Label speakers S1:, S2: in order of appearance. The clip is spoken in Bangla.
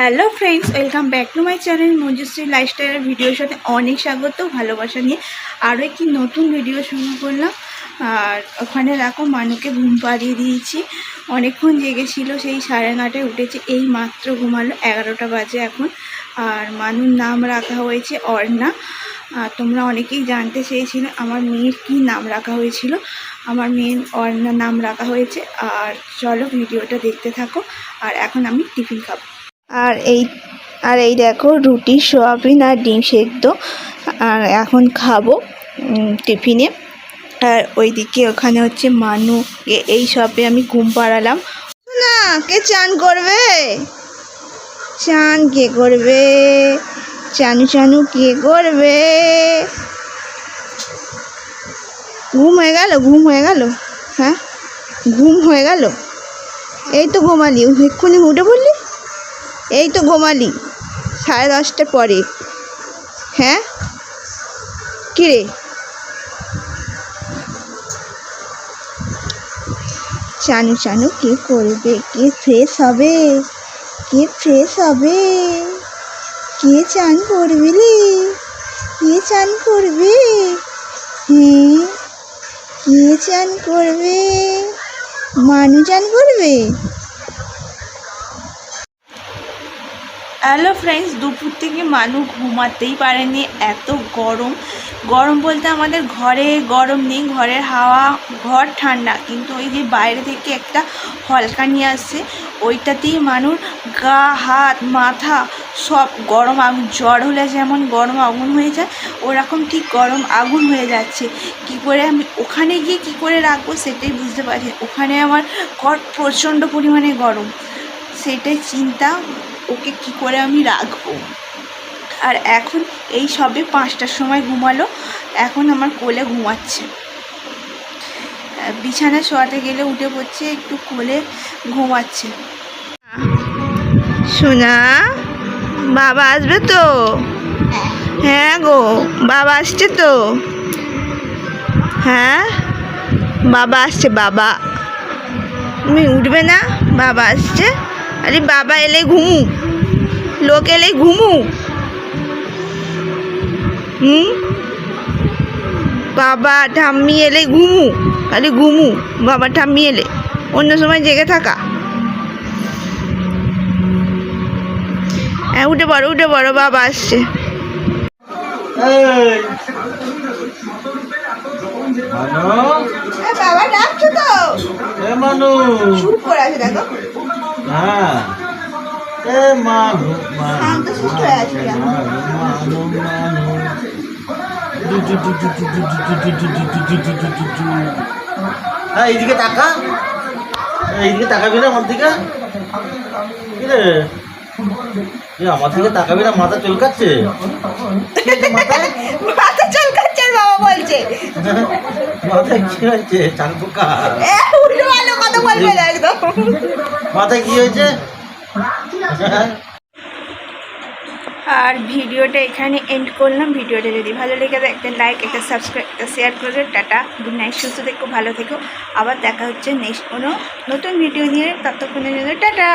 S1: Hello friends welcome back to my channel Manjushree লাইফস্টাইলের ভিডিওর সাথে অনেক স্বাগত, ভালোবাসা নিয়ে। আরও একটি নতুন ভিডিও শুরু করলাম আর ওখানে রাখো মানুকে ঘুম পাড়িয়ে দিয়েছি। অনেকক্ষণ জেগেছিল, সেই সাড়ে নটায় উঠেছে, এই মাত্র ঘুমালো, এগারোটা বাজে এখন। আর মানুর নাম রাখা হয়েছে অর্ণা। আর তোমরা অনেকেই জানতে চেয়েছিলে আমার মেয়ের কী নাম রাখা হয়েছিল। আমার মেয়ের অর্ণা নাম রাখা হয়েছে। আর চলো ভিডিওটা দেখতে থাকো। আর এখন আমি টিফিন খাব। আর এই আর এই দেখো রুটি, সোয়াবিন আর ডিম সেদ্ধ। আর এখন খাব টিফিনে। আর ওইদিকে ওখানে হচ্ছে মানু। এই সবে আমি ঘুম পাড়ালাম। না, কে চান করবে? চান কে করবে? চানু চানু কে করবে? ঘুম হয়ে গেল, ঘুম হয়ে গেল। হ্যাঁ ঘুম হয়ে গেল। এই তো ঘুমালি, এক্ষুনি উঠে পড়লি? এই তো ঘুমালি। সাড়ে দশটার পরে। হ্যাঁ? কিরে? চানু চানু কে করবে? কে ফ্রেশ হবে? কে ফ্রেশ হবে? কে চান করবি? রে কে চান করবে? হ্যাঁ? কে চান করবে? মানু চান করবে? হ্যালো ফ্রেন্ডস দুপুর থেকে মানুষ ঘুমাতেই পারেনি, এত গরম। গরম বলতে আমাদের ঘরে গরম নেই, ঘরের হাওয়া, ঘর ঠান্ডা। কিন্তু ওই যে বাইরে থেকে একটা হলকা নিয়ে আসছে, ওইটাতেই মানুষ গা, হাত, মাথা সব গরম আগুন, জ্বর হলে যেমন গরম আগুন হয়ে যায়, ওরকম ঠিক গরম আগুন হয়ে যাচ্ছে। কি করে আমি ওখানে গিয়ে কি করে রাখব সেটাই বুঝতে পারছি ওখানে আমার ঘর প্রচণ্ড পরিমাণে গরম। সেটাই চিন্তা ওকে কি করে আমি রাখব? আর এখন এই সবে পাঁচটার সময় ঘুমালো এখন আমার কোলে ঘুমাচ্ছে। আহ, বিছানায় শোয়াতে গেলে উঠে পড়ছে একটু কোলে ঘুমাচ্ছে। সোনা বাবা আসবে তো? হ্যাঁ গো বাবা আসছে তো? হ্যাঁ বাবা আসছে বাবা। তুমি উঠবে না? বাবা আসছে? আরে বাবা এলে ঘুমু। লোক এলে ঘুমু। হুম? বাবা ঠাম্মি এলে ঘুমু। আরে ঘুমু। বাবা ঠাম্মি এলে। অন্য সময় জেগে থাকা। হ্যাঁ উঠে পড়ো উঠে পড়ো বাবা আসছে।
S2: এই। মানু
S1: বাবা ডাকছো তো?
S2: এ মানু
S1: চুপ করে আছে দেখো।
S2: হ্যাঁ এ
S1: মা হ্যাঁ
S2: এইদিকে তাকা। হ্যাঁ, এইদিকে তাকাবি না আমার দিকে। রে? আমার দিকে তাকাবি না মাথা চলকাচ্ছে।
S1: মাথা চলকাচ্ছে বাবা বলছে।
S2: মাথা কি
S1: হচ্ছে চাঁদ পোকা না একদম।
S2: মাথায় কি হয়েছে?
S1: আর ভিডিওটা এখানে এন্ড করলাম। ভিডিওটা যদি ভালো লেগে থাকে একটা লাইক একটা সাবস্ক্রাইব একটা শেয়ার করে টাটা গুড নাইট সুস্থ থেকো ভালো থেকো। আবার দেখা হচ্ছে নেক্সট কোনো নতুন ভিডিও নিয়ে ততক্ষণের জন্য টাটা।